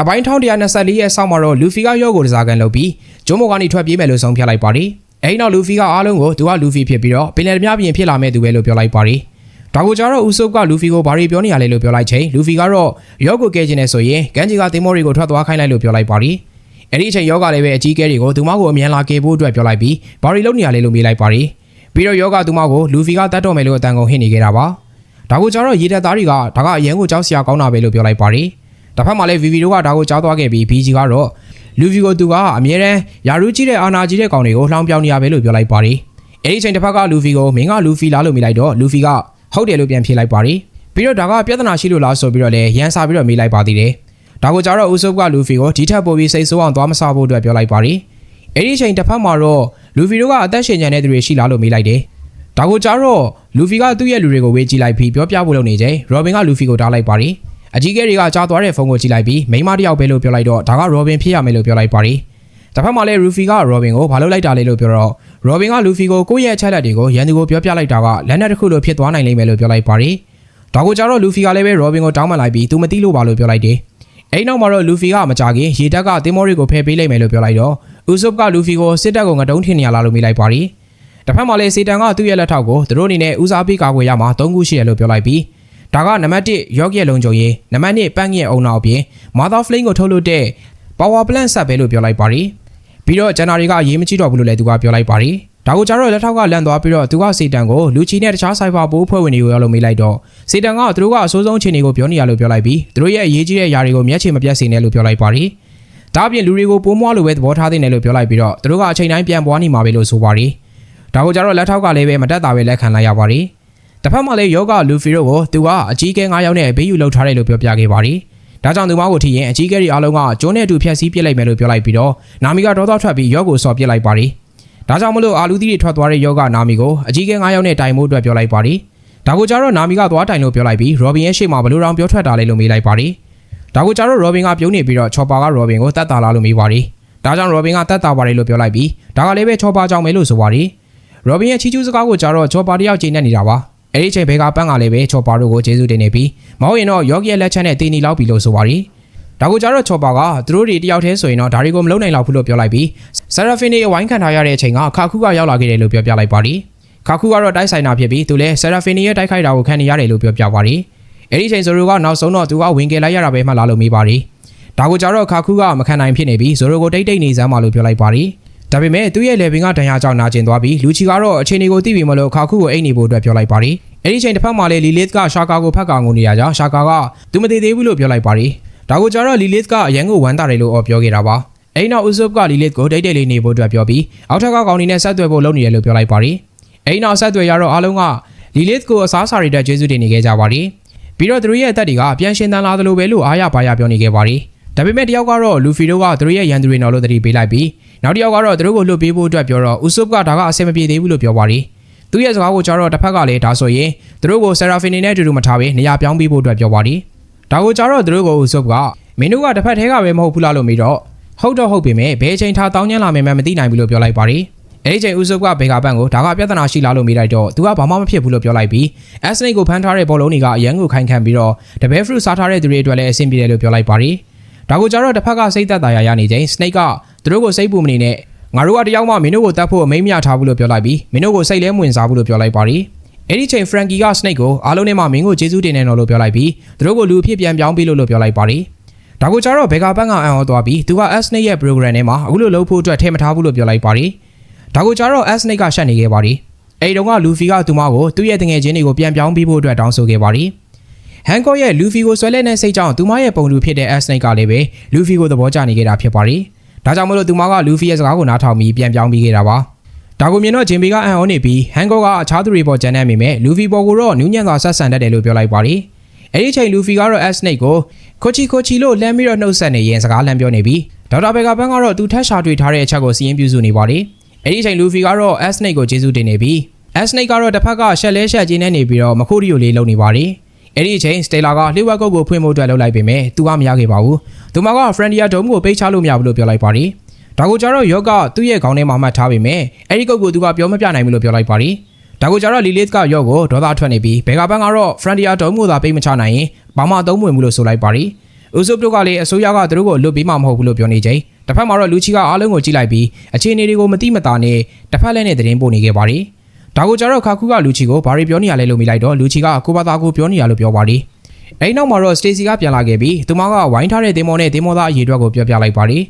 အပိုင်း1124ရဲ့ဆောက်မှာတော့လူဖီကရော့ကိုတစားကန်လုပ်ပြီးဂျုံမိုကနေထွက်ပြေးမယ်လို့ဆုံးဖြတ်လိုက်ပါတယ်အဲဒီနောက်လူဖီကအားလုံးကိုသူကလူဖီဖြစ်ပြီးတော့ပင်လယ်မြပြင်ဖြစ်လာမဲ့သူပဲလို့ပြောလိုက်ပါတယ်ဒါကိုကြတော့ဦးဆုပ်ကလူဖီကိုဘာတွေပြောနေရလဲလို့ပြောလိုက်ချိန်လူဖီကတော့ရော့ကိုကဲခြင်းနဲ့ဆိုရင်ကန်ဂျီကတင်မော်တွေကိုထွက်သွားခိုင်းလိုက်လို့ပြောလိုက်ပါတယ်အဲ့ဒီအချိန်ယောဂလည်းပဲအကြီးကဲတွေကိုသူမကိုအမြန်လာကေဖို့အတွက်ပြောလိုက်ပြီးဘာတွေလုပ်နေရလဲလို့မေးလိုက်ပါတယ်ပြီးတော့ယောဂသူမကိုလူဖီကတတ်တော်မယ်လို့အတန်ကုန်ဟစ်နေခဲ့တာပါဒါကိုကြတော့ရေတက်သားတွေကဒါကအရန်ကိုကြောက်စရာကောင်းတာပဲလို့ပြောလိုက်ပါတယ် တစ်ဖက်မှာလည်းဗီဗီတို့ကဒါကိုကြားသွားခဲ့ပြီးဘီဂျီကတော့လူဖီကိုသူကအမြဲတမ်းယာရူးကြီးတဲ့အာနာကြီးတဲ့ကောင်တွေကိုလှောင်ပြောင်နေရပဲလို့ပြောလိုက်ပါတယ်အဲ့ဒီအချိန်တစ်ဖက်ကလူဖီကိုမင်းကလူဖီလားလို့မေးလိုက်တော့လူဖီကဟုတ်တယ်လို့ပြန်ဖြေလိုက်ပါတယ်ပြီးတော့ဒါကပြဿနာရှိလို့လားဆိုပြီးတော့လည်းရန်စာပြီးတော့မေးလိုက်ပါသေးတယ်ဒါကိုကြတော့ဦးဆုပ်ကလူဖီကိုဒီထက်ပိုပြီးစိတ်ဆိုးအောင်သွားမစားဖို့အတွက်ပြောလိုက်ပါတယ်အဲ့ဒီအချိန်တစ်ဖက်မှာတော့လူဖီတို့ကအသက်ရှင်ကြတဲ့သူတွေရှိလားလို့မေးလိုက်တယ်ဒါကိုကြတော့လူဖီကသူ့ရဲ့လူတွေကိုဝေးကြည့်လိုက်ပြီးပြောပြဖို့လုပ်နေချိန်ရောဘင်ကလူဖီကိုတားလိုက်ပါတယ် အကြီးကဲတွေကကြားသွားတဲ့ဖုန်းကိုကြည့်လိုက်ပြီးမိန်းမတစ်ယောက်ပဲလို့ပြောလိုက်တော့ဒါကရောဘင်ဖြစ်ရမယ်လို့ပြောလိုက်ပါတယ်တစ်ဖက်မှာလည်းရူဖီကရောဘင်ကိုဘာလို့လိုက်တာလဲလို့ပြောတော့ရောဘင်ကလူဖီကိုကိုယ့်ရဲ့အချက်လက်တွေကိုရန်သူကိုပြောပြလိုက်တာကလက်နက်တစ်ခုလိုဖြစ်သွားနိုင်လိမ့်မယ်လို့ပြောလိုက်ပါတယ်ဒါကိုကြတော့လူဖီကလည်းပဲရောဘင်ကိုတောင်းပန်လိုက်ပြီးသူမသိလို့ပါလို့ပြောလိုက်တယ်အဲ့နောက်မှာတော့လူဖီကမကြခင်ရေတက်ကတင်မောတွေကိုဖယ်ပေးလိုက်မယ်လို့ပြောလိုက်တော့ဥဆုပ်ကလူဖီကိုစစ်တပ်ကိုငတုံးထင်နေရလားလို့မေးလိုက်ပါတယ်တစ်ဖက်မှာလည်းစေတန်ကသူ့ရဲ့လက်ထောက်ကိုသူတို့အနေနဲ့ဦးစားပေးကာကွယ်ရမှာ၃ခုရှိတယ်လို့ပြောလိုက်ပြီး ဒါကနံပါတ်1ရော့ကရဲ့လုံခြုံရေးနံပါတ်2ပန်းရဲ့အုံနောက်အပြင် Mother Flame ကိုထုတ်လို့တဲ့ Power Plant ဆက်ပဲလို့ပြောလိုက်ပါတယ်ပြီးတော့ဂျန်နာရီကအရေးမကြီးတော့ဘူးလို့လည်းသူကပြောလိုက်ပါတယ်ဒါကိုကြတော့လက်ထောက်ကလန့်သွားပြီးတော့သူကစေတန်ကိုလူချီနဲ့တခြားဆိုင်ဘာပိုးဖွဲ့ဝင်တွေကိုရောက်လို့မေးလိုက်တော့စေတန်ကသူတို့ကအဆိုးဆုံးအခြေအနေကိုပြောနေရလို့ပြောလိုက်ပြီးသူတို့ရဲ့အရေးကြီးတဲ့ຢာတွေကိုမျက်ခြေမပြတ်စေနဲ့လို့ပြောလိုက်ပါတယ်ဒါအပြင်လူတွေကိုပိုးမွားလို့ပဲသဘောထားသင့်တယ်လို့ပြောလိုက်ပြီးတော့သူတို့ကအချိန်တိုင်းပြန်ပွားနေမှာပဲလို့ဆိုပါတယ်ဒါကိုကြတော့လက်ထောက်ကလည်းပဲမတက်တာပဲလက်ခံလိုက်ရပါတယ် တစ်ဖက်မှာလည်းယောဂလူဖီတို့ကိုသူကအကြီးကဲ9ယောက်နဲ့ဘေးယူလောက်ထားတယ်လို့ပြောပြခဲ့ပါတယ်ဒါကြောင့်သူမကိုထိရင်အကြီးကဲတွေအားလုံးကကျိုးနဲ့အတူဖျက်ဆီးပစ်လိုက်မယ်လို့ပြောလိုက်ပြီးတော့နာမီကတော့တော့ထွက်ပြီးယောကိုစော်ပစ်လိုက်ပါတယ်ဒါကြောင့်မလို့အာလူသီးတွေထွက်သွားတဲ့ယောဂနာမီကိုအကြီးကဲ9ယောက်နဲ့တိုင်ဖို့အတွက်ပြောလိုက်ပါတယ်ဒါကိုကြတော့နာမီကသွားတိုင်လို့ပြောလိုက်ပြီးရောဘင်ရဲ့ရှေ့မှာဘလူးရောင်ပြောထွက်တာလေလို့မေးလိုက်ပါတယ်ဒါကိုကြတော့ရောဘင်ကပြုံးနေပြီးတော့ချော်ပါကရောဘင်ကိုတတ်တာလားလို့မေးပါတယ်ဒါကြောင့်ရောဘင်ကတတ်တာပါတယ်လို့ပြောလိုက်ပြီးဒါကလည်းပဲချော်ပါကြောင့်ပဲလို့ဆိုပါတယ်ရောဘင်ရဲ့ချီချူးစကားကိုကြတော့ချော်ပါတယောက်ချိန်နေနေတာပါ အဲ့ဒီချိန်ဘဲကပန်းကလည်းပဲချော်ပါတို့ကိုကျေးဇူးတင်နေပြီးမဟုတ်ရင်တော့ယောဂီရဲ့လက်ချက်နဲ့တင်းနီလောက်ပြီလို့ဆိုပါတယ်ဒါကိုကြတော့ချော်ပါကသူတို့တွေတယောက်တည်းဆိုရင်တော့ဒါတွေကိုမလုပ်နိုင်လောက်ဘူးလို့ပြောလိုက်ပြီးဆာရာဖင်နေအဝိုင်းခံထားရတဲ့အချိန်ကခါခုကရောက်လာခဲ့တယ်လို့ပြောပြလိုက်ပါတယ်ခါခုကတော့တိုက်ဆိုင်တာဖြစ်ပြီးသူလည်းဆာရာဖင်နေရဲ့တိုက်ခိုက်တာကိုခံနေရတယ်လို့ပြောပြပါတယ်အဲ့ဒီချိန်ဇိုရိုကနောက်ဆုံးတော့သူကဝင်ကြလိုက်ရတာပဲမှလာလို့မေးပါတယ်ဒါကိုကြတော့ခါခုကမခံနိုင်ဖြစ်နေပြီးဇိုရိုကိုတိတ်တိတ်နေစမ်းမှလို့ပြောလိုက်ပါတယ် ဒါပေမဲ့သူ့ရဲ့လေပင်ကဒဏ်ရာကြောင့်နာကျင်သွားပြီးလူချီကတော့အချိန်တွေကိုသိပြီမလို့ခါခုကိုအိတ်နေဖို့အတွက်ပြောလိုက်ပါတယ်အဲ့ဒီချိန်တစ်ဖက်မှာလေလီလစ်ကရှာကာကိုဖက်ကောင်ကိုနေရကြရှာကာကသူမသေးသေးဘူးလို့ပြောလိုက်ပါတယ်ဒါကိုကြတော့လီလစ်ကအရန်ကိုဝမ်းတာတယ်လို့ပြောခဲ့တာပါအဲ့နောက်ဥဆုပ်ကလီလစ်ကိုတိတ်တိတ်လေးနေဖို့အတွက်ပြောပြီးအောက်ထက်ကကောင်နေနဲ့ဆက်သွယ်ဖို့လုပ်နေတယ်လို့ပြောလိုက်ပါတယ်အဲ့နောက်ဆက်သွယ်ရတော့အားလုံးကလီလစ်ကိုအစားအစာတွေအတွက်ကျေးဇူးတင်နေခဲ့ကြပါတယ်ပြီးတော့သူတို့ရဲ့အသက်တွေကပြန်ရှင်တန်လာသလိုပဲလို့အားရပါရပြောနေခဲ့ပါတယ်ဒါပေမဲ့တယောက်ကတော့လူဖီတို့ကသူတို့ရဲ့ရန်သူတွေနော်လို့တတိပေးလိုက်ပြီး နောက်တစ်ယောက်ကတော့သူတို့ကိုလွတ်ပေးဖို့အတွက်ပြောတော့ဥဆုပ်ကဒါကအဆင်မပြေသေးဘူးလို့ပြောပါတယ်သူရဲ့စကားကိုကြားတော့တစ်ဖက်ကလည်းဒါဆိုရင်သူတို့ကိုဆရာဖင်နေနဲ့အတူတူမထားဘဲနေရာပြောင်းပေးဖို့အတွက်ပြောပါတယ်ဒါကိုကြားတော့သူတို့ကိုဥဆုပ်ကမင်းတို့ကတစ်ဖက်ထဲကပဲမဟုတ်ဘူးလားလို့မေးတော့ဟုတ်တော့ဟုတ်ပေမဲ့ဘယ်အချိန်ထားတောင်းကျမ်းလာမယ်မှမသိနိုင်ဘူးလို့ပြောလိုက်ပါတယ်အဲ့ဒီချိန်ဦးစုပ်ကဘေကာပန့်ကိုဒါကပြဿနာရှိလားလို့မေးလိုက်တော့သူကဘာမှမဖြစ်ဘူးလို့ပြောလိုက်ပြီးအက်စနိတ်ကိုဖမ်းထားတဲ့ဘောလုံးတွေကအရန်ကိုခိုင်ခံပြီးတော့တပည့်ဖရုစားထားတဲ့သူတွေအတွက်လည်းအဆင်ပြေတယ်လို့ပြောလိုက်ပါတယ်ဒါကိုကြတော့တစ်ဖက်ကစိတ်သက်သာရရနေချိန်စနိတ်က သူတို့ကိုစိတ်ပူမနေနဲ့ငါတို့ကတယောက်မှမင်းတို့ကိုတတ်ဖို့အမိန့်မရထားဘူးလို့ပြောလိုက်ပြီးမင်းတို့ကိုစိတ်လဲမဝင်စားဘူးလို့ပြောလိုက်ပါတယ်အဲ့ဒီချိန်ဖရန်ကီကစနိတ်ကိုအားလုံးနဲ့မှမင်းကိုကျေးဇူးတင်နေတယ်လို့ပြောလိုက်ပြီးသူတို့ကိုလူအဖြစ်ပြန်ပြောင်းပေးလို့လို့ပြောလိုက်ပါတယ်ဒါကိုကြတော့ဘေကာပန့်ကအံ့ဩသွားပြီးသူက S-Snake ရဲ့ program ထဲမှာအခုလိုလုပ်ဖို့အတွက်ထည့်မထားဘူးလို့ပြောလိုက်ပါတယ်ဒါကိုကြတော့ S-Snake ကရှက်နေခဲ့ပါတယ်အဲ့တုန်းကလူဖီကသူမကိုသူ့ရဲ့တငယ်ချင်းတွေကိုပြန်ပြောင်းပေးဖို့အတွက်တောင်းဆိုခဲ့ပါတယ်ဟန်ကော့ရဲ့လူဖီကိုဆွဲလဲတဲ့စိတ်ကြောင့်သူမရဲ့ပုံလူဖြစ်တဲ့ S-Snake ကလည်းပဲလူဖီကိုသဘောကျနေခဲ့တာဖြစ်ပါတယ် ဒါကြောင့်မလို့သူမကလူဖီရဲ့စကားကိုနားထောင်ပြီးပြန်ပြောင်းပေးခဲ့တာပါဒါကိုမြင်တော့ဂျင်ဘီကအံ့ဩနေပြီးဟန်ကော့ကအခြားသူတွေပေါ်ကြံနေမိမဲ့လူဖီပေါ်ကိုတော့နူးညံ့စွာဆက်ဆံတတ်တယ်လို့ပြောလိုက်ပါတယ်အဲ့ဒီချိန်လူဖီကတော့ S-Snake ကိုကိုချီကိုချီလို့လှမ်းပြီးတော့နှုတ်ဆက်နေရင်စကားလှမ်းပြောနေပြီးဒေါက်တာဘေကာပန်းကတော့သူထက်ရှာတွေ့ထားတဲ့အချက်ကိုစီးရင်ပြုစုနေပါတယ်အဲ့ဒီချိန်လူဖီကတော့ S-Snake ကိုကျေးဇူးတင်နေပြီး S-Snake ကတော့တစ်ဖက်ကရှက်လဲရှက်ချင်းနဲ့နေပြီးတော့မခိုးရီကိုလေးလုံနေပါတယ်အဲ့ဒီအချိန်စတေလာကလှိဝက်ကုတ်ကိုဖွင့်ဖို့အတွက်လှုပ်လိုက်ပေမဲ့သူကမရခဲ့ပါဘူး သူမက Frontier Dome ကိုပိတ်ချလို့မရဘူးလို့ပြောလိုက်ပါတယ်ဒါကိုကြတော့ယောဂသူ့ရဲ့ခေါင်းထဲမှာမှတ်ထားပေမဲ့အဲ့ဒီကုတ်ကိုသူကပြောမပြနိုင်ဘူးလို့ပြောလိုက်ပါတယ်ဒါကိုကြတော့လီလစ်ကယော့ကိုဒေါသထွက်နေပြီးဘေဂါပန်းကတော့ Frontier Dome ကိုသာပိတ်မချနိုင်ရင်ဘာမှသုံးမဝင်ဘူးလို့ဆိုလိုက်ပါတယ်ဥဥဆုပ်တို့ကလည်းအစိုးရကသူတို့ကိုအလွတ်ပေးမှာမဟုတ်ဘူးလို့ပြောနေချိန်တစ်ဖက်မှာတော့လူချီကအားလုံးကိုကြည့်လိုက်ပြီးအခြေအနေတွေကိုမတိမတာနဲ့တစ်ဖက်လည်းနဲ့သတင်းပို့နေခဲ့ပါတယ်ဒါကိုကြတော့ခါခုကလူချီကိုဘာတွေပြောနေရလဲလို့မိလိုက်တော့လူချီကကိုဘာသာကိုပြောနေရလို့ပြောပါတယ် အဲဒီနောက်မှာတော့စတေစီကပြန်လာခဲ့ပြီးသူမကဝိုင်းထားတဲ့တင်မောနဲ့တင်မောသားအရေးအတွက်ကိုပြောပြလိုက်ပါတယ်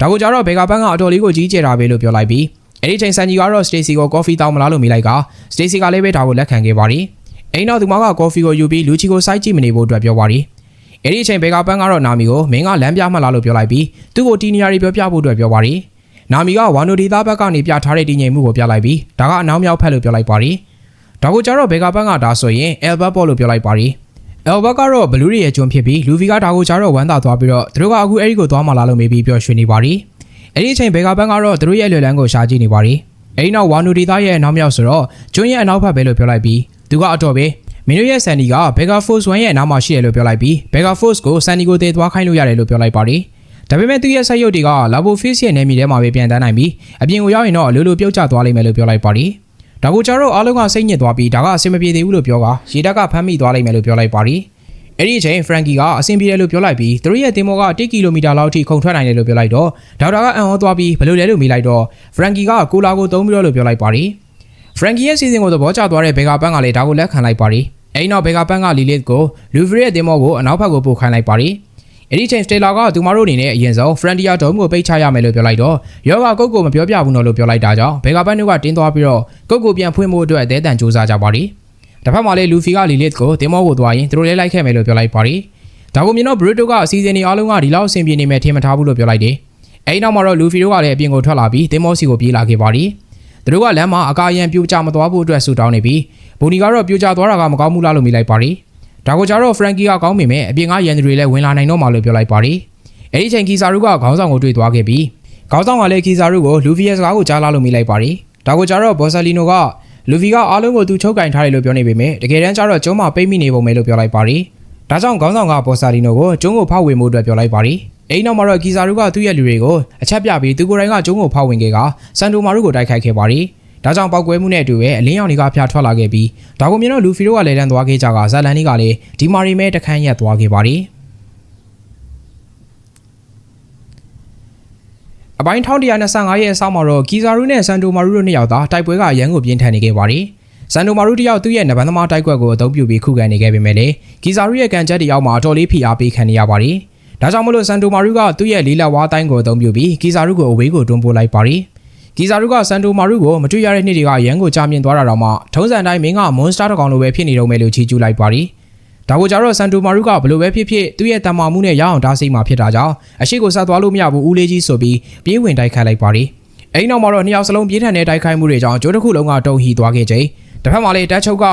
ဒါကိုကြတော့ဘေကာပန်းကအတော်လေးကိုကြီးကျယ်တာပဲလို့ပြောလိုက်ပြီးအဲဒီချိန်ဆန်ကြီးကတော့စတေစီကိုကော်ဖီတောင်းမလားလို့မိလိုက်ကစတေစီကလည်းပဲဒါကိုလက်ခံခဲ့ပါတယ်အဲဒီနောက်သူမကကော်ဖီကိုယူပြီးလူချီကိုစိုက်ကြည့်မနေဖို့အတွက်ပြောပါတယ်အဲ့ဒီအချိန်ဘေကာပန်းကတော့နာမီကိုမင်းကလမ်းပြမှတ်လာလို့ပြောလိုက်ပြီးသူ့ကိုတီနီယာရီပြောပြဖို့အတွက်ပြောပါတယ်။နာမီကဝါနိုဒီသားဘက်ကနေပြထားတဲ့တည်ငြိမ်မှုကိုပြလိုက်ပြီးဒါကအနောက်မြောက်ဖက်လို့ပြောလိုက်ပါတယ်။ဒါကိုကျတော့ဘေကာပန်းကဒါဆိုရင်အယ်ဘတ်ပေါ်လို့ပြောလိုက်ပါတယ်။ အယ်ဘတ်ကတော့ဘလူးရီရဲ့ကျွန်းဖြစ်ပြီးလူဗီကဒါကိုကျတော့ဝမ်းသာသွားပြီးတော့သူတို့ကအခုအဲ့ဒီကိုသွားမှလာလို့မေးပြီးပြောရွှေနေပါတယ်။အဲ့ဒီအချိန်ဘေကာပန်းကတော့သူတို့ရဲ့လွယ်လန်းကိုရှာကြည့်နေပါတယ်။အဲ့ဒီနောက်ဝါနိုဒီသားရဲ့အနောက်မြောက်ဆိုတော့ကျွန်းရဲ့အနောက်ဘက်ပဲလို့ပြောလိုက်ပြီးသူကအတော့ပဲမင်းတို့ရဲ့ဆန်ဒီကဘယ်ဂါဖို့စ်1ရဲ့အနောက်မှာရှိတယ်လို့ပြောလိုက်ပြီးဘယ်ဂါဖို့စ်ကိုဆန်ဒီကိုတည်သွားခိုင်းလို့ရတယ်လို့ပြောလိုက်ပါတယ်။ဒါပေမဲ့သူ့ရဲ့ဆက်ရုပ်တွေကလာဘိုဖေ့စ်ရဲ့နေမြေထဲမှာပဲပြန်တန်းနိုင်ပြီးအပြင်ကိုရောက်ရင်တော့အလိုလိုပြုတ်ကျသွားလိမ့်မယ်လို့ပြောလိုက်ပါတယ်။ ဒါကိုကျတော့အားလုံးကစိတ်ညစ်သွားပြီးဒါကအဆင်မပြေသေးဘူးလို့ပြောကရေတက်ကဖမ်းမိသွားလိမ့်မယ်လို့ပြောလိုက်ပါတယ်။အဲ့ဒီအချိန်ဖရန်ကီကအဆင်ပြေတယ်လို့ပြောလိုက်ပြီးသူတို့ရဲ့တင်မောက1ကီလိုမီတာလောက်အထိခုန်ထွက်နိုင်တယ်လို့ပြောလိုက်တော့ဒေါက်တာကအံ့ဩသွားပြီးဘယ်လိုလဲလို့မေးလိုက်တော့ဖရန်ကီကကိုလာကိုသုံးပြီးတော့လို့ပြောလိုက်ပါတယ်။ဖရန်ကီရဲ့စီစဉ်ကိုသဘောကျသွားတဲ့ဘေဂါပန်းကလည်းဒါကိုလက်ခံလိုက်ပါတယ်။အဲဒီနောက်ဘေဂါပန်းကလီလစ်ကိုလူဗရီရဲ့တင်မောကိုအနောက်ဘက်ကိုပို့ခိုင်းလိုက်ပါတယ်။ အဲဒီချိန်စတေလာကသူမတို့အနေနဲ့အရင်ဆုံးဖရန်တီယာဒုံးကိုပိတ်ချရမယ်လို့ပြောလိုက်တော့ယောဂကုတ်ကိုမပြောပြဘူးနော်လို့ပြောလိုက်တာကြောင့်ဘေဂါပန်းတို့ကတင်းသွားပြီးတော့ကုတ်ကိုပြန်ဖွင့်ဖို့အတွက်အသေးတန်စူးစမ်းကြပါတယ်။တစ်ဖက်မှာလည်းလူဖီကလီလစ်ကိုတင်မောကိုသွားရင်သူတို့လည်းလိုက်ခဲ့မယ်လို့ပြောလိုက်ပါတယ်။ဒါကိုမြင်တော့ဘရစ်တိုကအစီအစဉ်တွေအားလုံးကဒီလောက်အဆင်ပြေနေမယ်ထင်မထားဘူးလို့ပြောလိုက်တယ်။အဲဒီနောက်မှာတော့လူဖီတို့ကလည်းအပြင်ကိုထွက်လာပြီးတင်မောစီကိုပြေးလာခဲ့ပါတယ်။သူတို့ကလမ်းမှာအကာအရန်ပြိုကျမသွားဖို့အတွက်ဆူတောင်းနေပြီးဘိုနီကတော့ပြိုကျသွားတာကမကောင်းဘူးလားလို့မိလိုက်ပါတယ်။ ဒါကိုကြတော့ဖရန်ကီကကောင်းပေမဲ့အပြင်ကရန်သူတွေလည်းဝင်လာနိုင်တော့မှလို့ပြောလိုက်ပါတယ်။အဲဒီချိန်ကီဆာရုကခေါင်းဆောင်ကိုတွေ့သွားခဲ့ပြီးခေါင်းဆောင်ကလည်းကီဆာရုကိုလူဖီရဲ့စကားကိုကြားလာလို့မိလိုက်ပါတယ်။ဒါကိုကြတော့ဘော်ဆာလီနိုကလူဖီကအားလုံးကိုသူချုပ်ကင်ထားတယ်လို့ပြောနေပေမဲ့တကယ်တမ်းကျတော့ကျုံးမှာပိတ်မိနေပုံပဲလို့ပြောလိုက်ပါတယ်။ဒါကြောင့်ခေါင်းဆောင်ကဘော်ဆာလီနိုကိုကျုံးကိုဖောက်ဝင်မှုအတွက်ပြောလိုက်ပါတယ်။အဲဒီနောက်မှာတော့ကီဆာရုကသူ့ရဲ့လူတွေကိုအချက်ပြပြီးသူကိုယ်တိုင်ကကျုံးကိုဖောက်ဝင်ခဲ့ကဆန်တိုမာရုကိုတိုက်ခိုက်ခဲ့ပါတယ်။ ဒါကြောင့်ပောက်ကွဲမှုနဲ့အတူပဲအလင်းရောင်တွေကဖျားထွက်လာခဲ့ပြီးဒါကိုမြင်တော့လူဖီတို့ကလည်းတန်းသွားခဲ့ကြကဇာလန်နီကလည်းဒီမာရီမဲတခန်းရက်သွားခဲ့ပါတယ်။အပိုင်း1125ရဲ့အဆောက်မှာတော့ကီဇာရူနဲ့ဆန်တိုမာရူတို့နှစ်ယောက်သာတိုက်ပွဲကအရန်ကိုပြင်းထန်နေခဲ့ပါတယ်။ဆန်တိုမာရူတယောက်သူ့ရဲ့နဗန်းသမားတိုက်ကွက်ကိုအသုံးပြုပြီးခုခံနေခဲ့ပေမဲ့လည်းကီဇာရူရဲ့ကန်ချက်တယောက်မှာအတော်လေးဖိအားပေးခံနေရပါတယ်။ဒါကြောင့်မလို့ဆန်တိုမာရူကသူ့ရဲ့လေးလက်ဝါးတိုင်းကိုအသုံးပြုပြီးကီဇာရူကိုအဝေးကိုတွန်းပို့လိုက်ပါတယ်။ ကီဇာရူကဆန်တိုမာရူကိုမတွေ့ရတဲ့နေ့တွေကရန်ကိုကြာမြင့်သွားတာတော့မှထုံးစံတိုင်းမင်းကမွန်စတာတစ်ကောင်လိုပဲဖြစ်နေတော့မယ်လို့ချီးကျူးလိုက်ပါတယ်။ဒါကိုကြတော့ဆန်တိုမာရုကဘလို့ပဲဖြစ်ဖြစ်သူ့ရဲ့တမ္မာမှုနဲ့ရအောင်တားဆီးမှာဖြစ်တာကြောင့်အရှိကိုဆက်သွားလို့မရဘူးဦးလေးကြီးဆိုပြီးပြေးဝင်တိုက်ခိုက်လိုက်ပါတယ်။အဲဒီနောက်မှာတော့နှစ်ယောက်စလုံးပြင်းထန်တဲ့တိုက်ခိုက်မှုတွေကြောင့်ကျိုးတစ်ခုလုံးကတုံဟီသွားခဲ့ချိန်တစ်ဖက်မှာလည်းတက်ချုပ်က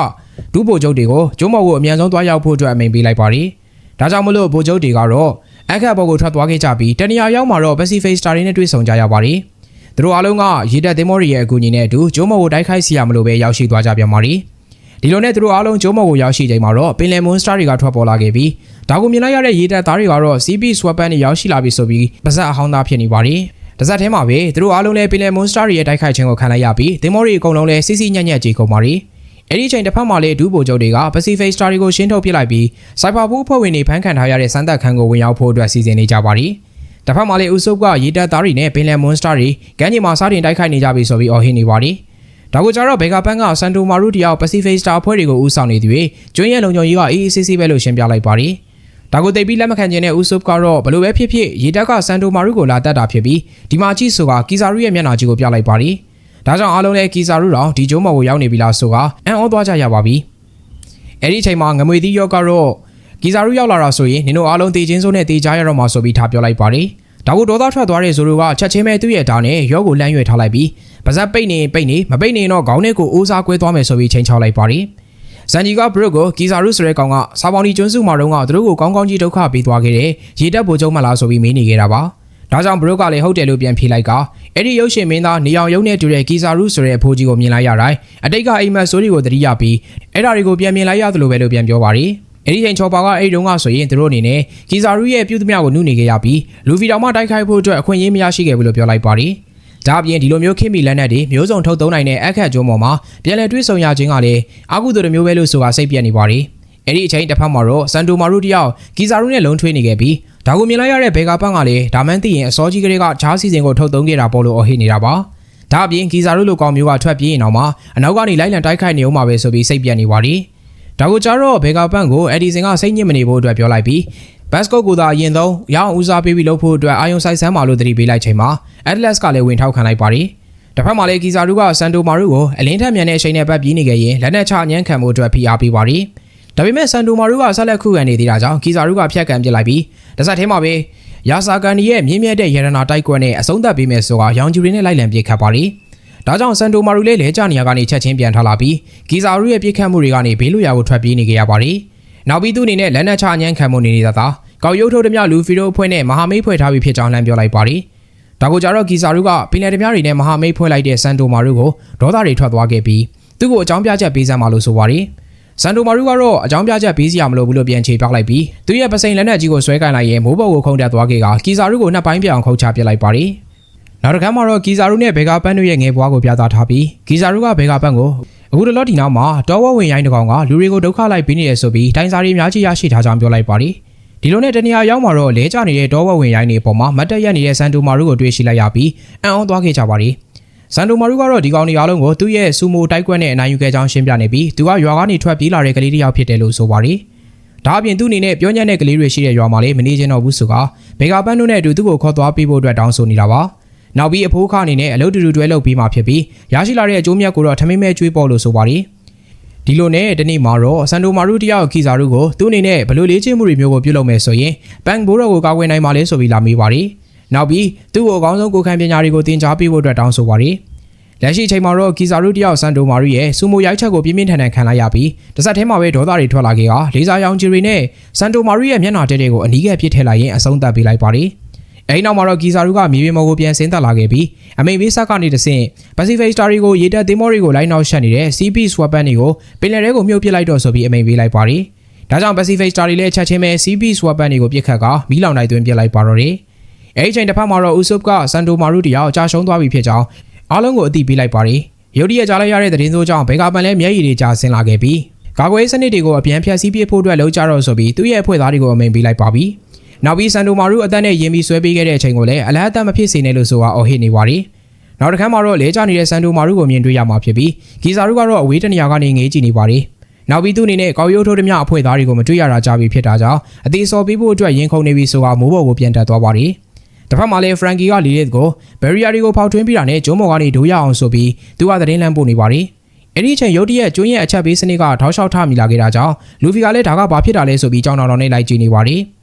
ဒူးဘိုကျုပ်တွေကိုကျုံးမော်ကိုအမြန်ဆုံးသွားရောက်ဖို့အတွက်အမိန်ပေးလိုက်ပါတယ်။ဒါကြောင့်မလို့ဘိုကျုပ်တွေကတော့အခက်ဘော်ကိုထွက်သွားခဲ့ကြပြီးတနေရာရောက်မှာတော့ Pacific Star တွေနဲ့တွေ့ဆုံကြရပါတယ်။ သူတို့အားလုံးကရေတက်သင်းမော်ရီရဲ့အကူအညီနဲ့အတူကျုံးမော်ကိုတိုက်ခိုက်စီရမလို့ပဲရောက်ရှိသွားကြပြန်ပါတယ်။ဒီလိုနဲ့သူတို့အားလုံးကျုံးမော်ကိုရောက်ရှိချိန်မှာတော့ပင်လယ်မွန်စတာတွေကထွက်ပေါ်လာခဲ့ပြီးဒါကိုမြင်လိုက်ရတဲ့ရေတပ်သားတွေကတော့ CP Swapan တွေရောက်ရှိလာပြီဆိုပြီးပါဇက်အဟောင်းသားဖြစ်နေပါတယ်။တစက်ထဲမှာပဲသူတို့အားလုံးလည်းပင်လယ်မွန်စတာတွေရဲ့တိုက်ခိုက်ခြင်းကိုခံလိုက်ရပြီးတင်မော်တွေအကုန်လုံးလည်းစီစီညံ့ညံ့ကြေကုန်ပါတယ်။အဲ့ဒီချိန်တစ်ဖက်မှာလည်းဒူးဘိုကျုပ်တွေက Pacific Star တွေကိုရှင်းထုတ်ပစ်လိုက်ပြီး Cyber ဘူးအဖွဲ့ဝင်တွေဖမ်းခံထားရတဲ့စမ်းသပ်ခန်းကိုဝင်ရောက်ဖို့အတွက်စီစဉ်နေကြပါတယ်။ တစ်ဖက်မှာလည်းဥဆုပ်ကရေတပ်သားတွေနဲ့ပင်လယ်မွန်စတာတွေကမ်းခြေမှာစားတင်တိုက်ခိုက်နေကြပြီဆိုပြီးအော်ဟစ်နေပါတယ်။ဒါကိုကြတော့ဘေဂါပန်းကစန်တိုမာရူတယောက် Pacific Star အဖွဲ့တွေကိုဦးဆောင်နေသူတွေကျွန်းရဲ့လုံခြုံရေးကအေးအေးဆေးဆေးပဲလို့ရှင်းပြလိုက်ပါတယ်။ဒါကိုသိပြီးလက်မခံခြင်းနဲ့ဥဆုပ်ကတော့ဘလို့ပဲဖြစ်ဖြစ်ရေတပ်ကစန်တိုမာရူကိုလာတတ်တာဖြစ်ပြီးဒီမှာကြည့်ဆိုကကီဇာရူရဲ့မျက်နှာကြီးကိုပြလိုက်ပါတယ်။ဒါကြောင့်အားလုံးလည်းကီဇာရူတော်ဒီကျုံးမော်ကိုရောက်နေပြီလားဆိုကအံ့ဩသွားကြရပါပြီ။အဲ့ဒီအချိန်မှာငမွေသီးရောကတော့ ကီဇာရူရောက်လာတာဆိုရင်နင်တို့အားလုံးတေချင်းစိုးနဲ့တေချာရတော့မှာဆိုပြီးထားပြောလိုက်ပါတယ်။ဒါကိုဒေါသထွက်သွားတဲ့ဇိုရိုကချက်ချင်းပဲသူ့ရဲ့ဓာတ်နဲ့ရောကိုလမ်းရွယ်ထားလိုက်ပြီးပါဇက်ပိတ်နေပိတ်နေမပိတ်နေတော့ခေါင်းထဲကိုအိုးစားကွဲသွားမယ်ဆိုပြီးချိန်ချောက်လိုက်ပါတယ်။ဇန်ဂျီကဘရုတ်ကိုကီဇာရုဆိုတဲ့ကောင်ကစာပေါင်းဒီကျွန်းစုမှာတော့ကသူတို့ကိုကောင်းကောင်းကြီးဒုက္ခပေးသွားခဲ့တယ်။ရေတက်ဖို့ကျုံမလားဆိုပြီးမေးနေခဲ့တာပါ။ဒါကြောင့်ဘရုတ်ကလည်းဟုတ်တယ်လို့ပြန်ဖြေလိုက်ကအဲ့ဒီရုပ်ရှင်မင်းသားနေအောင်ရုံနဲ့တူတဲ့ကီဇာရုဆိုတဲ့အဖိုးကြီးကိုမြင်လိုက်ရတိုင်းအတိတ်ကအိမ်မက်ဆိုးတွေကိုသတိရပြီးအဲ့ဒါတွေကိုပြန်မြင်လိုက်ရသလိုပဲလို့ပြန်ပြောပါတယ်။ အဲ့ဒီချိန်ချော်ပါကအဲ့ဒီတုန်းကဆိုရင်သူတို့အနေနဲ့ကီဇာရုရဲ့ပြုသမျှကိုနှုတ်နေခဲ့ရပြီးလူဗီတောင်မှတိုက်ခိုက်ဖို့အတွက်အခွင့်အရေးမရရှိခဲ့ဘူးလို့ပြောလိုက်ပါတယ်။ဒါအပြင်ဒီလိုမျိုးခင်မီလက်နက်တွေမျိုးစုံထုတ်သုံးနိုင်တဲ့အခက်ကျုံးပေါ်မှာပြန်လည်တွေးဆုံရခြင်းကလည်းအာကုသိုလ်တစ်မျိုးပဲလို့ဆိုတာစိတ်ပြက်နေပါတယ်။အဲ့ဒီအချိန်တစ်ဖက်မှာတော့စန်တိုမာရူတယောက်ကီဇာရူနဲ့လုံးထွေးနေခဲ့ပြီးဒါကိုမြင်လိုက်ရတဲ့ဘေဂါပန့်ကလည်းဒါမှန်းသိရင်အစောကြီးကလေးကဂျားစီစဉ်ကိုထုတ်သုံးခဲ့တာပေါ်လို့အဟိနေတာပါဒါအပြင်ကီဇာရူလိုကောင်မျိုးကထွက်ပြေးရင်တော့မှအနောက်ကနေလိုက်လံတိုက်ခိုက်နေအောင်မှာပဲဆိုပြီးစိတ်ပြတ်နေပါသည် ဒါကိုကြတော့ဘေဂါပန့်ကိုအက်ဒီစင်ကစိတ်ညစ်မနေဖို့အတွက်ပြောလိုက်ပြီးဘတ်စကုတ်ကိုသာအရင်ဆုံးရအောင်ဦးစားပေးပြီးလုပ်ဖို့အတွက်အာယုံဆိုင်ဆန်းမာလို့တတိပေးလိုက်ချိန်မှာအက်ဒလက်စ်ကလည်းဝင်ထောက်ခံလိုက်ပါသည်တစ်ဖက်မှာလည်းကီဇာရူကစန်တိုမာရူကိုအလင်းထက်မြန်တဲ့အချိန်နဲ့ပတ်ပြေးနေခဲ့ရင်လက်နက်ချအညံ့ခံမှုအတွက်ဖိအားပေးပါသည်ဒါပေမဲ့စန်တိုမာရူကဆက်လက်ခုခံနေသေးတာကြောင့်ကီဇာရူကဖျက်ကန်ပစ်လိုက်ပြီးတစ်ဆက်တည်းမှာပဲယာစာကန်ဒီရဲ့မြင်းမြတ်တဲ့ရတနာတိုက်ကွက်နဲ့အဆုံးသတ်ပေးမယ်ဆိုတာရောင်ကျူရင်းနဲ့လိုက်လံပစ်ခတ်ပါသည် ဒါကြောင့်စန်တိုမာရူလည်းလဲကျနေရကနေချက်ချင်းပြန်ထလာပြီးကီဇာရူရဲ့ပြစ်ခတ်မှုတွေကနေဘေးလွတ်ရာကိုထွက်ပြေးနေကြရပါသည်နောက်ပြီးသူအနေနဲ့လက်နက်ချအညံ့ခံမှုနေနေတာသာကောက်ရုပ်ထုတ်သမျှလူဖီတို့အဖွဲ့နဲ့မဟာမိတ်ဖွဲ့ထားပြီးဖြစ်ကြောင်းလှမ်းပြောလိုက်ပါသည်ဒါကိုကြတော့ကီဇာရူကပင်လယ်ဓမြတွေနဲ့မဟာမိတ်ဖွဲ့လိုက်တဲ့စန်တိုမာရူကိုဒေါသတွေထွက်သွားခဲ့ပြီးသူ့ကိုအကြောင်းပြချက်ပေးစမ်းပါလို့ဆိုပါသည်စန်တိုမာရူကတော့အကြောင်းပြချက်ပေးစရာမလိုဘူးလို့ပြန်ချေပြောက်လိုက်ပြီးသူရဲ့ပစိန်လက်နက်ကြီးကိုဆွဲကင်လိုက်ရင်မိုးပေါ်ကိုခုန်တက်သွားခဲ့ကကီဇာရူကိုနှစ်ပိုင်းပြအောင်ခုတ်ချပစ်လိုက်ပါသည် နောက်တစ်ခါမှာတော့ကီဇာရူနဲ့ဘေဂါပန်တို့ရဲ့ငယ်ဘွားကိုပြသထားပြီးကီဇာရူကဘေဂါပန်ကိုအခုတလော့ဒီနောက်မှာတောဝဝင်ရိုင်းတစ်ကောင်ကလူတွေကိုဒုက္ခလိုက်ပေးနေရဆိုပြီးတိုင်းစာရီအများကြီးရရှိထားကြောင်းပြောလိုက်ပါသည်ဒီလိုနဲ့တနေရာရောက်မှာတော့လဲကျနေတဲ့တောဝဝင်ရိုင်းတွေပေါ်မှာမတ်တက်ရက်နေတဲ့စန်တိုမာရူကိုတွေ့ရှိလိုက်ရပြီးအံ့ဩသွားခဲ့ကြပါသည်စန်တိုမာရူကတော့ဒီကောင်တွေအားလုံးကိုသူ့ရဲ့ဆူမိုတိုက်ကွက်နဲ့အနိုင်ယူခဲ့ကြောင်းရှင်းပြနေပြီးသူကရွာကနေထွက်ပြေးလာတဲ့ကလေးတစ်ယောက်ဖြစ်တယ်လို့ဆိုပါတယ်။ဒါအပြင်သူ့အနေနဲ့ပြောညံ့တဲ့ကလေးတွေရှိတဲ့ရွာမှာလည်းမနေချင်တော့ဘူးဆိုကဘေဂါပန်းတို့နဲ့အတူသူ့ကိုခေါ်သွားပေးဖို့အတွက်တောင်းဆိုနေတာပါ။ နောက်ပြီးအဖိုးခအနေနဲ့အလုပ်တူတူတွဲလုပ်ပြီးမှဖြစ်ပြီးရရှိလာတဲ့အကျိုးမြတ်ကိုတော့ထမင်းမဲကျွေးပေါ်လို့ဆိုပါတယ်။ဒီလိုနဲ့ဒီနေ့မှာတော့စန်တိုမာရူတယောက်ကီဇာရူကိုသူ့အနေနဲ့ဘလို့လေးချင်းမှုတွေမျိုးကိုပြုလုပ်မယ်ဆိုရင်ဘန်ဘိုးတော်ကိုကာကွယ်နိုင်ပါလေဆိုပြီးလာမေးပါတယ်။နောက်ပြီးသူ့ကိုအကောင်းဆုံးကိုခံပညာတွေကိုသင်ကြားပေးဖို့အတွက်တောင်းဆိုပါတယ်။လက်ရှိအချိန်မှာတော့ကီဇာရူတယောက်စန်တိုမာရီရဲ့စူမိုရိုက်ချက်ကိုပြင်းပြင်းထန်ထန်ခံလိုက်ရပြီးတစ်ဆက်တည်းမှာပဲဒေါသတွေထွက်လာခဲ့ကလေးစားရောင်ဂျီရီနဲ့စန်တိုမာရီရဲ့မျက်နှာတဲတွေကိုအနီးကပ်ပစ်ထည့်လိုက်ရင်အဆုံးသတ်ပေးလိုက်ပါတယ်။ အဲဒီနောက်မှာတော့ကီဇာရူကမြေပြင်ပေါ်ကိုပြန်ဆင်းသက်လာခဲ့ပြီးအမိန်ဘေးဆက်ကနေတဆင့် Pacific Star တွေကိုရေတပ်သင်းမောတွေကိုလိုက်နောက်ရှက်နေတဲ့ CP Swappan တွေကိုပင်လယ်ထဲကိုမြုပ်ပစ်လိုက်တော့ဆိုပြီးအမိန်ပေးလိုက်ပါတယ်။ဒါကြောင့် Pacific Star တွေလည်းချက်ချင်းပဲ CP Swappan တွေကိုပြစ်ခတ်ကမီးလောင်တိုက်သွင်းပစ်လိုက်ပါတော့တယ်။အဲဒီချိန်တစ်ဖက်မှာတော့ Usopp ကစန်တိုမာရူတယောက်အကြရှုံးသွားပြီဖြစ်ကြောင်းအားလုံးကိုအသိပေးလိုက်ပါတယ်။ရုတ်တရက်ကြားလိုက်ရတဲ့သတင်းဆိုးကြောင့်ဘေဂါပန်လည်းမျက်ရည်တွေကျဆင်းလာခဲ့ပြီးကာကွယ်ရေးစနစ်တွေကိုအပြန်ဖြတ်စည်းပစ်ဖို့အတွက်လှုံ့ဆော်တော့ဆိုပြီးသူ့ရဲ့အဖွဲ့သားတွေကိုအမိန်ပေးလိုက်ပါပြီ။ နောက်ပြီးစန်တိုမာရူအသက်နဲ့ရင်ပြီးဆွဲပေးခဲ့တဲ့အချိန်ကိုလည်းအလားအသက်မဖြစ်စေနဲ့လို့ဆိုတာအော်ဟစ်နေပါတယ်။နောက်တစ်ခါမှာတော့လဲကျနေတဲ့စန်တိုမာရူကိုမြင်တွေ့ရမှာဖြစ်ပြီးဂီဇာရူကတော့အဝေးတနေရာကနေငေးကြည့်နေပါတယ်။နောက်ပြီးသူ့အနေနဲ့ကောက်ရိုးထိုးသမျှအဖွဲ့သားတွေကိုမတွေ့ရတာကြားပြီးဖြစ်တာကြောင့်အသေးစော်ပေးဖို့အတွက်ရင်ခုန်နေပြီးဆိုတာမိုးပေါ်ကိုပြန်တက်သွားပါတယ်။တစ်ဖက်မှာလည်းဖရန်ကီကလီလက်ကိုဘယ်ရီယာတွေကိုဖောက်ထွင်းပြီးတာနဲ့ဂျုံမော်ကနေဒိုးရအောင်ဆိုပြီးသူကသတင်းလမ်းပို့နေပါတယ်။အဲ့ဒီအချိန်ရုတ်တရက်ကျွန်းရဲ့အချက်ပေးစနစ်ကထောက်လျှောက်ထမိလာခဲ့တာကြောင့်လူဖီကလည်းဒါကဘာဖြစ်တာလဲဆိုပြီးကြောင်တော်တော်နဲ့လိုက်ကြည့်နေပါတယ်။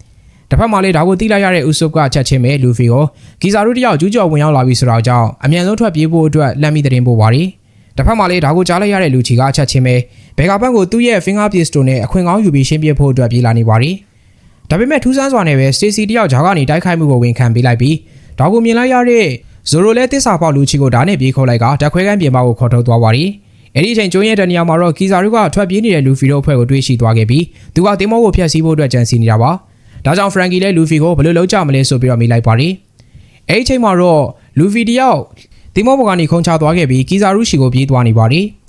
တစ်ဖက်မှာလည်းဒါကိုသိလိုက်ရတဲ့ဥဆုပ်ကချက်ချင်းပဲလူဖီကိုဂီဇာရူတယောက်ကျူးကျော်ဝင်ရောက်လာပြီဆိုတော့ကြောင့်အမြန်ဆုံးထွက်ပြေးဖို့အတွက်လမ်းမိသတင်းပို့ပါတယ်။တစ်ဖက်မှာလည်းဒါကိုကြားလိုက်ရတဲ့လူချီကချက်ချင်းပဲဘယ်ကပန့်ကိုသူ့ရဲ့ finger pistol နဲ့အခွင့်ကောင်းယူပြီးရှင်းပြဖို့အတွက်ပြေးလာနေပါတယ်။ဒါပေမဲ့ထူးဆန်းစွာနဲ့ပဲ Stacy တယောက်ဂျာကနေတိုက်ခိုက်မှုကိုဝန်ခံပေးလိုက်ပြီးဒါကိုမြင်လိုက်ရတဲ့ဇိုရိုလဲတစ္ဆာပေါက်လူချီကိုဓာတ်နဲ့ပြေးခေါ်လိုက်ကဓာတ်ခွဲကန်းပြင်ပကိုခေါ်ထုတ်သွားပါတယ်။အဲ့ဒီအချိန်ကျိုးရဲ့တနေရာမှာတော့ကီဇာရုကထွက်ပြေးနေတဲ့လူဖီတို့အဖွဲ့ကိုတွေ့ရှိသွားခဲ့ပြီးသူကတင်မောကိုဖျက်ဆီးဖို့အတွက်ကြံစီနေတာပါ။ ဒါကြောင့်ဖရန်ကီလည်းလူဖီကိုဘယ်လိုလုပ်ကြမလဲဆိုပြီးတော့မိလိုက်ပါတယ်။အဲ့ဒီအချိန်မှာတော့လူဖီတယောက်တင်မောဘောကနေခုန်ချသွားခဲ့ပြီးကီဇာရုရှိကိုပြေးသွားနေပါတယ်။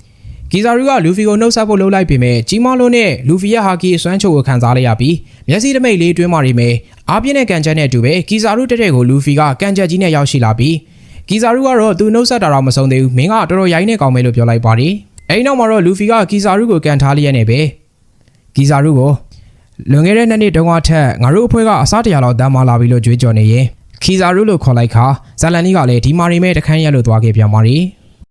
ကီဇာရုကလူဖီကိုနှုတ်ဆက်ဖို့လှုပ်လိုက်ပေမဲ့ကြီးမားလုံးနဲ့လူဖီရဲ့ဟာကီအစွမ်းချုပ်ကိုခံစားလိုက်ရပြီးမျက်စိတမိတ်လေးတွင်းမာနေမယ်အားပြင်းတဲ့ကန်ချက်နဲ့အတူပဲကီဇာရုတက်တဲ့ကိုလူဖီကကန်ချက်ကြီးနဲ့ရောက်ရှိလာပြီးကီဇာရုကတော့သူနှုတ်ဆက်တာတော့မဆုံးသေးဘူးမင်းကတော်တော်ရိုင်းနေကောင်းမယ်လို့ပြောလိုက်ပါတယ်အဲဒီနောက်မှာတော့လူဖီကကီဇာရုကိုကန်ထားလျက်နဲ့ပဲကီဇာရုကို လွန်ခဲ့တဲ့နှစ်နှစ်တုန်းကထက်ငါတို့အဖွဲ့ကအစားတရာလောက်တန်းမာလာပြီလို့ကြွေးကြော်နေရင်ကီဇာရုလို့ခေါ်လိုက်ခါဇာလန်နီကလည်းဒီမာရီမဲတခန်းရက်လို့သွားခဲ့ပြန်ပါတယ်